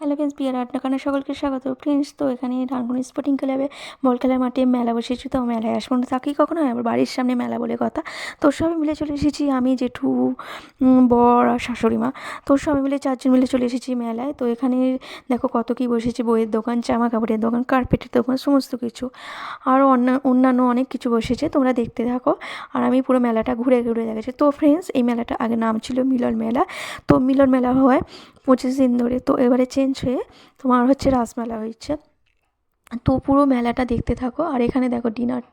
Hello friends বিয়ার দোকানে সকলকে স্বাগত। ফ্রেন্ডস তো এখানে ডানকুনি স্পোর্টিং ক্লাবে বল খেলার মাঠে মেলা বসেছি। তো মেলায় আসব না, থাকি কখনো? আমার বাড়ির সামনে মেলা বলে কথা। তো সবাই মিলে চলে এসেছি, আমি, জেঠু বর আর শাশুড়ি মা। তো সবাই মিলে চারজন মিলে চলে এসেছি মেলায়। তো এখানে দেখো কত কী বসেছে, বইয়ের দোকান জামা কাপড়ের দোকান কার্পেটের দোকান, সমস্ত কিছু। আরও অন্য, অন্যান্য অনেক কিছু বসেছে, তোমরা দেখতে থাকো। আর আমি পুরো মেলাটা ঘুরে ঘুরে দেখেছি তো ফ্রেন্ডস এই মেলাটা আগে নাম ছিল মিলন মেলা। তো মিলন মেলা হয় পঁচিশ দিন ধরে। তো এবারে চেঞ্জ হয়ে তোমার হচ্ছে রাসমেলা হয়েছে। তো পুরো মেলাটা দেখতে থাকো। আর এখানে দেখো ডিনার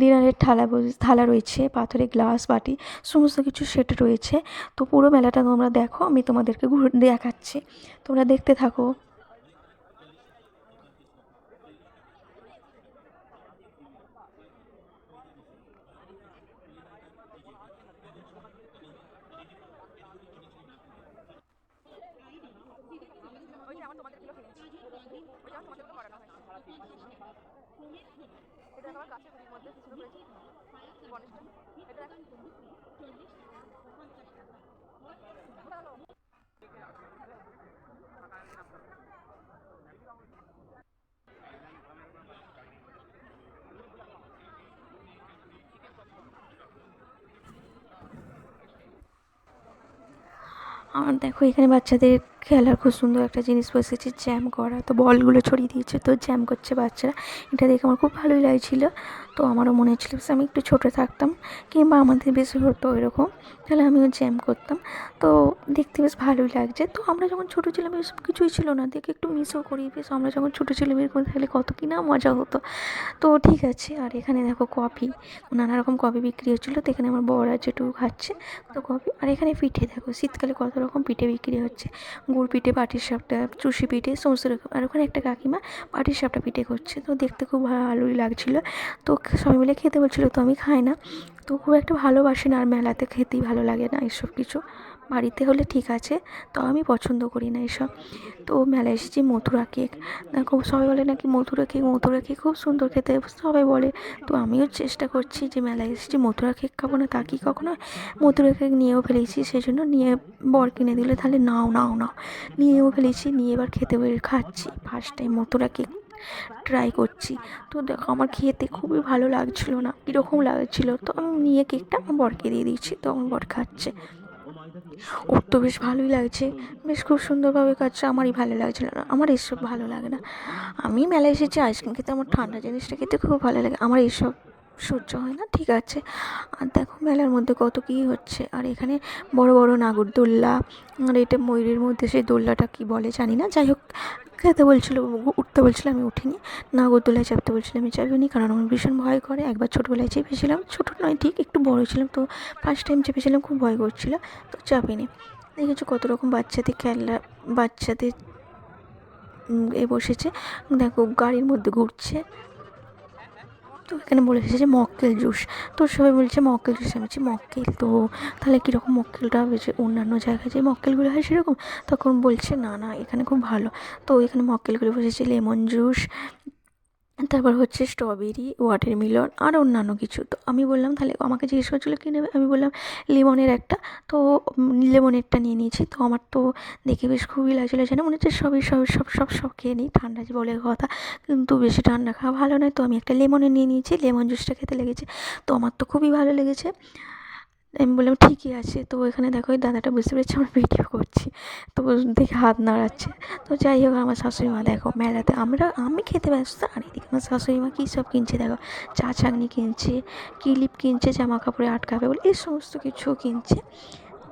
ডিনারের থালা থালা রয়েছে পাথরের গ্লাস বাটি, সমস্ত কিছু সেট রয়েছে। তো পুরো মেলাটা তোমরা দেখো, আমি তোমাদেরকে ঘুরে দেখাচ্ছি। তোমরা দেখতে থাকো। আর দেখো এখানে বাচ্চাদের খেলার খুব সুন্দর একটা জিনিস বসেছে জ্যাম করা। তো বলগুলো ছড়িয়ে দিয়েছে, তো জ্যাম করছে বাচ্চারা। এটা দেখে আমার খুব ভালোই লাগছিল। তো আমারও মনে হচ্ছিল আমি একটু ছোটো থাকতাম, কিংবা আমাদের বেশ হতো এরকম, তাহলে আমিও জ্যাম করতাম। তো দেখতে বেশ ভালোই লাগছে। তো আমরা যখন ছোটো ছিলাম, এসব কিছুই ছিল না। দেখে একটু মিসও করি, বেশ আমরা যখন ছোটো ছিলাম, এরকম তাহলে কত কি না মজা হতো। তো ঠিক আছে, আর এখানে দেখো কফি। নানা রকম কফি বিক্রি হচ্ছিল, তো এখানে আমার বড় যেটুকু খাচ্ছে। তো কফি, আর এখানে পিঠে দেখো, শীতকালে কত রকম পিঠে বিক্রি হচ্ছে। গুড় পিঠে, পাটির সাপটা, চুষি পিঠে, সমস্ত রকম। আর ওখানে একটা কাকিমা পাটির সাপটা পিঠে করছে। তো দেখতে খুব ভালোই লাগছিল। তো সবাই মিলে খেতে বলছিলো, তো আমি খাই না। তো খুব একটা ভালোবাসি না আর মেলাতে খেতেই ভালো লাগে না এইসব কিছু। বাড়িতে হলে ঠিক আছে, তো আমি পছন্দ করি না এসব। তো মেলায় এসেছি মথুরা কেক। দেখো, সবাই বলে নাকি মথুরা কেক মথুরা কেক খুব সুন্দর খেতে, সবাই বলে। তো আমিও চেষ্টা করছি যে মেলায় এসেছি মথুরা কেক খাব না, তা কি কখনো? মথুরা কেক নিয়েও ফেলেছি সেই জন্য নিয়ে বর কিনে দিলে তাহলে নাও নাও নাও। নিয়েও ফেলেছি, নিয়ে এবার খেতে বের খাচ্ছি first time Mathura cake try করছি। তো দেখো, আমার খেতে খুবই ভালো লাগছিল না, কীরকম লাগছিল, তো আমি নিয়ে কেকটা আমার বরকে দিয়ে দিচ্ছি তো আমার বর খাচ্ছে। ওর তো বেশ ভালোই লাগছে। বেশ খুব সুন্দরভাবে কাটছে, আমারই ভালো লাগছিল না আমার এসব ভালো লাগে না। আমি মেলায় এসেছি, আইসক্রিম খেতে, আমার ঠান্ডা জিনিসটা খেতে খুব ভালো লাগে। আমার এইসব সহ্য হয় না, ঠিক আছে। আর দেখো মেলার মধ্যে কত কী হচ্ছে। আর এখানে বড় বড় নাগরদোল্লা, আর এটা ময়ূরের মধ্যে সেই দোল্লাটা কী বলে জানি না। যাই হোক, খেতে বলছিল, উঠতে বলছিল, আমি উঠিনি। নাগরদোলায় চাপতে বলছিল, আমি চাপিনি কারণ আমার ভীষণ ভয় করে। একবার ছোটোবেলায় চেপেছিলাম। ছোটো নয়, ঠিক একটু বড় ছিলাম, তো ফার্স্ট টাইম চেপেছিলাম, খুব ভয় করছিল, তো চাপিনি। দেখেছ কত রকম বাচ্চাদের খেলনা, বাচ্চাদের এ বসেছে। দেখো গাড়ির মধ্যে ঘুরছে। তো এখানে বলে এসেছে যে মক্কেল জুস? তো সবাই বলছে মক্কেল জুস, আমি বলছি মক্কেল তো। তাহলে কীরকম মক্কেলটা হয়েছে অন্যান্য জায়গায় যে মক্কেলগুলো হয় সেরকম? তখন বলছে, না না, এখানে খুব ভালো। তো এখানে মক্কেলগুলো বসেছে লেমন জুস তারপর হচ্ছে স্ট্রবেরি ওয়াটারমেলন আর অন্যান্য কিছু। তো আমি বললাম, তাহলে আমাকে জিজ্ঞেস করছিল কী নেবে? আমি বললাম, লেমনের একটা। তো লেমনেরটা নিয়ে নিয়েছি। তো আমার তো দেখে বেশ খুবই লাগছিল, যেন মনে হচ্ছে সবই সব সব সব সব খেয়ে নিই। ঠান্ডা বলে কথা, কিন্তু বেশি ঠান্ডা খাওয়া ভালো নয়। তো আমি একটা লেমনের নিয়ে নিয়েছি। লেমন জুসটা খেতে লেগেছে। তো আমার তো খুবই ভালো লেগেছে। আমি বললাম, ঠিকই আছে। তো এখানে দেখো ওই দাদাটা বুঝতে পেরেছে আমার ভিডিও করছি। তো দেখে হাত নাড়াচ্ছে। তো যাই হোক, আমার শাশুড়ি মা দেখো মেলাতে, আমরা, আমি খেতে ব্যস্ত, আর এদিকে আমার শাশুড়ি মা কী সব কিনছে দেখো? চা ছাঁকনি কিনছে, ক্লিপ কিনছে জামা কাপড়ে আটকাবে বলে, এই সমস্ত কিছু কিনছে।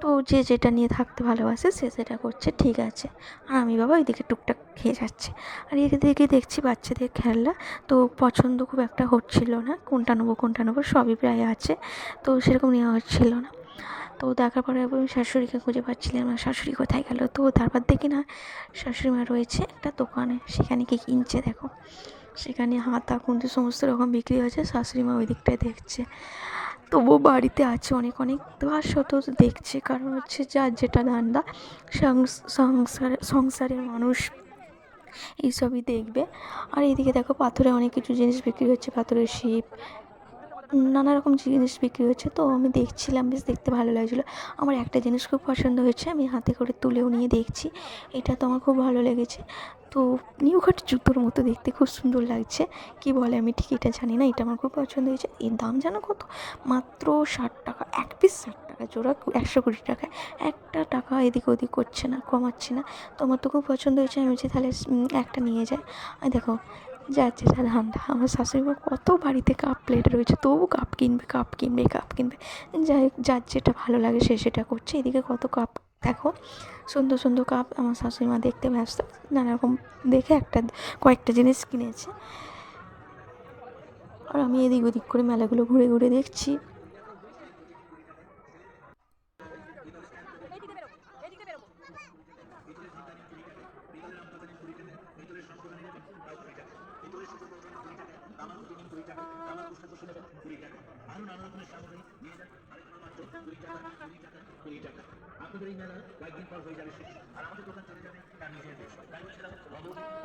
তো যে যেটা নিয়ে থাকতে ভালোবাসে সে সেটা করছে, ঠিক আছে। আর আমি বাবা ওইদিকে টুকটাক খেয়ে যাচ্ছে। আর এদিকে দেখছি বাচ্চাদের খেলনা, তো পছন্দ খুব একটা হচ্ছিল না। কোনটা নেব কোনটা নেব, সবই প্রায় আছে। তো সেরকম নেওয়া হচ্ছিল না। তো দেখার পরে আমি শাশুড়িকে খুঁজে পাচ্ছিলাম আমার শাশুড়ি কোথায় গেল? তো তারপর দেখি না শাশুড়ি মা রয়েছে একটা দোকানে, সেখানে কি কিনছে দেখো। সেখানে হাতা কুন্তি সমস্ত রকম বিক্রি হয়েছে শাশুড়ি মা ওই দিকটায় দেখছে। তবুও বাড়িতে আছে অনেক অনেক। তার সত্ত্বেও তো দেখছে, কারণ হচ্ছে যার যেটা ধান্দা, সংস- সংসারে, সংসারের মানুষ এইসবই দেখবে। আর এইদিকে দেখো পাথরে অনেক কিছু জিনিস বিক্রি হচ্ছে, পাথরের শিপ নানা রকম জিনিস বিক্রি হচ্ছে, তো আমি দেখছিলাম, বেশ দেখতে ভালো লাগছিল। আমার একটা জিনিস খুব পছন্দ হয়েছে, আমি হাতে করে তুলেও নিয়ে দেখছি। এটা তো আমার খুব ভালো লেগেছে। তো নিউঘাট জুতোর মতো দেখতে, খুব সুন্দর লাগছে। কী বলে আমি ঠিক এটা জানি না, এটা আমার খুব পছন্দ হয়েছে। এর দাম জানো কত? মাত্র ষাট টাকা, এক পিস ষাট টাকা জোড়া, একশো কুড়ি টাকায়। একটা টাকা এদিক ওদিক করছে না, কমাচ্ছে না। তো আমার তো খুব পছন্দ হয়েছে, আমি বলছি তাহলে একটা নিয়ে যাই। আর দেখো যাচ্ছে যা ধান্দা, আমার শাশুড়িমা কত বাড়িতে কাপ প্লেট রয়েছে, তবু কাপ কিনবে কাপ কিনবে কাপ কিনবে। যাই যার যেটা ভালো লাগে সে সেটা করছে। এদিকে কত কাপ দেখো, সুন্দর সুন্দর কাপ আমার শাশুড়িমা দেখতে ব্যস্ত। নানারকম দেখে একটা, কয়েকটা জিনিস কিনেছে। আর আমি এদিক ওদিক করে মেলাগুলো ঘুরে ঘুরে দেখছি। আর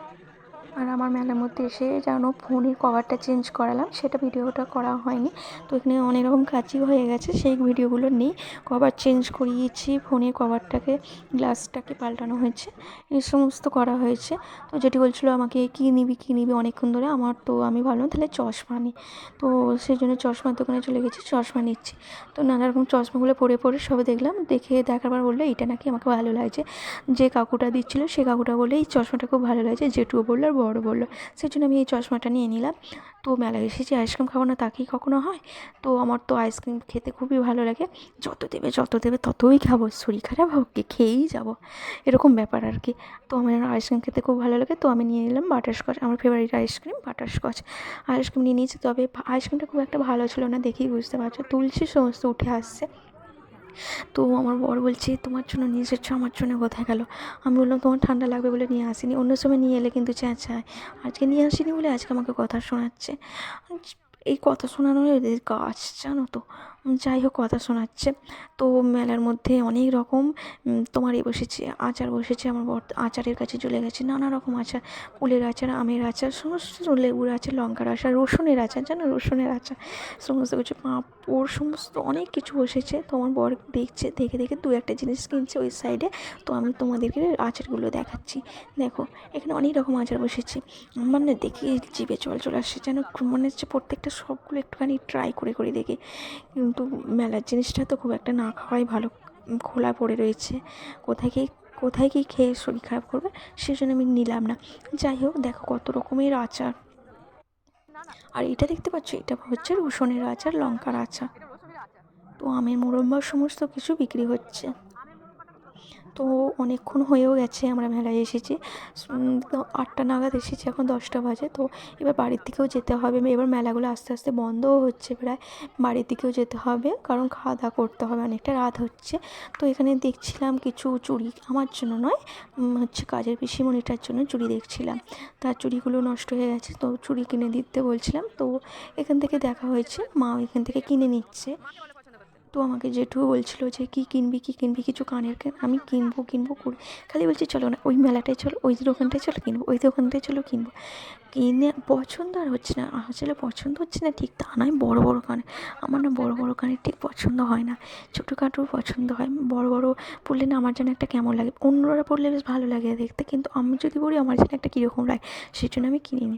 আমার মেলার মধ্যে এসে যেন ফোনের কভারটা চেঞ্জ করালাম, সেটা ভিডিওটা করা হয়নি। তো এখানে অনেক রকম কাজই হয়ে গেছে, সেই ভিডিওগুলো নেই কভার চেঞ্জ করিয়েছি, ফোনের কভারটাকে গ্লাসটাকে পাল্টানো হয়েছে, এই সমস্ত করা হয়েছে। তো যেটি বলছিলো আমাকে, কী নিবি কী নিবি? অনেকক্ষণ ধরে আমার তো আমি ভাবলাম, তাহলে চশমা নিই তো সেই জন্য চশমার দোকানে চলে গেছি, চশমা নিচ্ছি। তো নানা রকম চশমাগুলো পরে পরে সবে দেখলাম, দেখে দেখার পর বলল এটা নাকি আমাকে ভালো লাগছে। যে কাকুটা দিচ্ছিল, সে কাকুটা বলল, এই চশমাটা খুব ভালো লাগছে জেঠুও বলল আর বড় বলল। সেই জন্য আমি এই চশমাটা নিয়ে নিলাম। তো মেলায় এসেছি, আইসক্রিম খাব না তাকেই কখনো হয়? তো আমার তো আইসক্রিম খেতে খুবই ভালো লাগে। যত দেবে যত দেবে, ততই খাব। শরীর খারাপ হোক কি খেয়েই যাব। এরকম ব্যাপার আর কি। তো আমার আইসক্রিম খেতে খুব ভালো লাগে, তো আমি নিয়ে নিলাম বাটারস্কচ আমার ফেভারিট আইসক্রিম বাটারস্কচ আইসক্রিম নিয়ে নিয়েছি, তবে আইসক্রিমটা খুব একটা ভালো ছিল না, দেখেই বুঝতে পারছ। তুলসী সমস্ত উঠে আসছে। তো আমার বর বলছে, তোমার জন্য নিয়ে এসেছ, আমার জন্য কোথায় গেল? আমি বললাম, তোমার ঠান্ডা লাগবে বলে নিয়ে আসিনি, অন্য সময় নিয়ে এলে কিন্তু চেঁচায় আজকে নিয়ে আসিনি বলে আজকে আমাকে কথা শোনাচ্ছে। এই কথা শোনানো এদের কাজ, জানো তো? যাই হোক, কথা শোনাচ্ছে। তো মেলার মধ্যে অনেক রকম তোমার এ বসেছে, আচার বসেছে, আমার বর আচারের কাছে চলে গেছে, নানা রকম আচার, ফুলের আচার, আমের আচার, সমস্ত লেবুর আচার, লঙ্কার আচার, রসুনের আচার, জানো রসুনের আচার, সমস্ত কিছু, পাঁপড়, সমস্ত অনেক কিছু বসেছে। তোমার বর দেখছে, দেখে দেখে দু একটা জিনিস কিনছে ওই সাইডে তো আমি তোমাদেরকে আচারগুলো দেখাচ্ছি। দেখো, এখানে অনেক রকম আচার বসেছে। আমার না দেখে জল চলে আসছে, যেন মনে হচ্ছে প্রত্যেকটা সবগুলো একটুখানি ট্রাই করে করে দেখি। কিন্তু মেলার জিনিসটা তো খুব একটা না খাওয়াই ভালো। খোলা পড়ে রয়েছে। কোথায় কি কোথায় কি খেয়ে শরীর খারাপ করবে সেজন্য আমি নিলাম না। যাই হোক, দেখো কত রকমের আচার। আর এটা দেখতে পাচ্ছ? এটা হচ্ছে রসুনের আচার, লঙ্কার আচার। তো আমের মোরব্বা সমস্ত কিছু বিক্রি হচ্ছে। তো অনেকক্ষণ হয়েও গেছে, আমরা মেলায় এসেছি। আটটা নাগাদ এসেছি, এখন দশটা বাজে। তো এবার বাড়ির দিকেও যেতে হবে এবার মেলাগুলো আস্তে আস্তে বন্ধও হচ্ছে প্রায়। বাড়ির দিকেও যেতে হবে, কারণ খাওয়া দাওয়া করতে হবে, অনেকটা রাত হচ্ছে। তো এখানে দেখছিলাম কিছু চুড়ি, আমার জন্য নয় হচ্ছে কাজের পিসিমণিটার জন্য চুড়ি দেখছিলাম। তার চুড়িগুলো নষ্ট হয়ে গেছে, তো চুড়ি কিনে দিতে বলছিলাম। তো এখান থেকে দেখা হয়েছে মা এখান থেকে কিনে নিচ্ছে। তো আমাকে জেঠুও বলছিল যে, কী কিনবি কী কিনবি? কিছু কানের কেন? আমি কিনবো কিনবো করে খালি বলছি, চলো না, ওই মেলাটায় চলো, ওই দোকানটায় চলো, কিনবো, ওই দোকানটায় চলো, কিনবো। কিনে, পছন্দ আর হচ্ছে না, আসলে পছন্দ হচ্ছে না, ঠিক তা নয়, বড় বড় কানের। আমার না বড় বড় কানের ঠিক পছন্দ হয় না ছোটোখাটো পছন্দ হয়, বড় বড় পরলে না আমার যেন একটা কেমন লাগে। অন্যরা পরলে বেশ ভালো লাগে দেখতে, কিন্তু আমি যদি পরি, আমার যেন একটা কীরকম লাগে সেই জন্য আমি কিনিনি।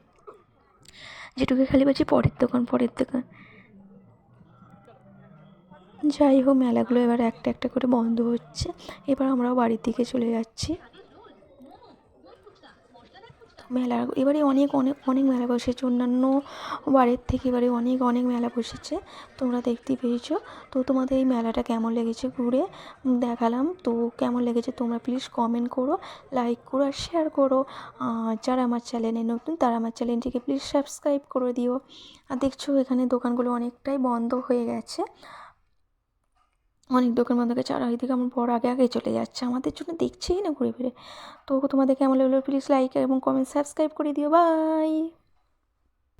যেটুকু খালি বলছি, পরের দোকান পরের দোকান। যাই হোক, মেলাগুলো এবার একটা একটা করে বন্ধ হচ্ছে। এবার আমরাও বাড়ির দিকে চলে যাচ্ছি। মেলা, এবারে অনেক অনেক অনেক মেলা বসেছে। অন্যান্য বারের থেকে এবারে অনেক অনেক মেলা বসেছে। তোমরা দেখতে পেয়েছ। তো তোমাদের এই মেলাটা কেমন লেগেছে ঘুরে দেখালাম। তো কেমন লেগেছে তোমরা প্লিজ কমেন্ট করো লাইক করো আর শেয়ার করো। যারা আমার চ্যানেলে নতুন, তারা আমার চ্যানেলটিকে প্লিজ সাবস্ক্রাইব করে দিও। আর দেখছ, এখানে দোকানগুলো অনেকটাই বন্ধ হয়ে গেছে। অনেক দোকান বন্ধ গেছে আর ওইদিকে আমার বড় আগে আগে চলে যাচ্ছে। আমাদের জন্য দেখছেই না ঘুরে ফিরে। তো তোমাদেরকে লাগল প্লিজ লাইক এবং কমেন্ট সাবস্ক্রাইব করে দিও। বাই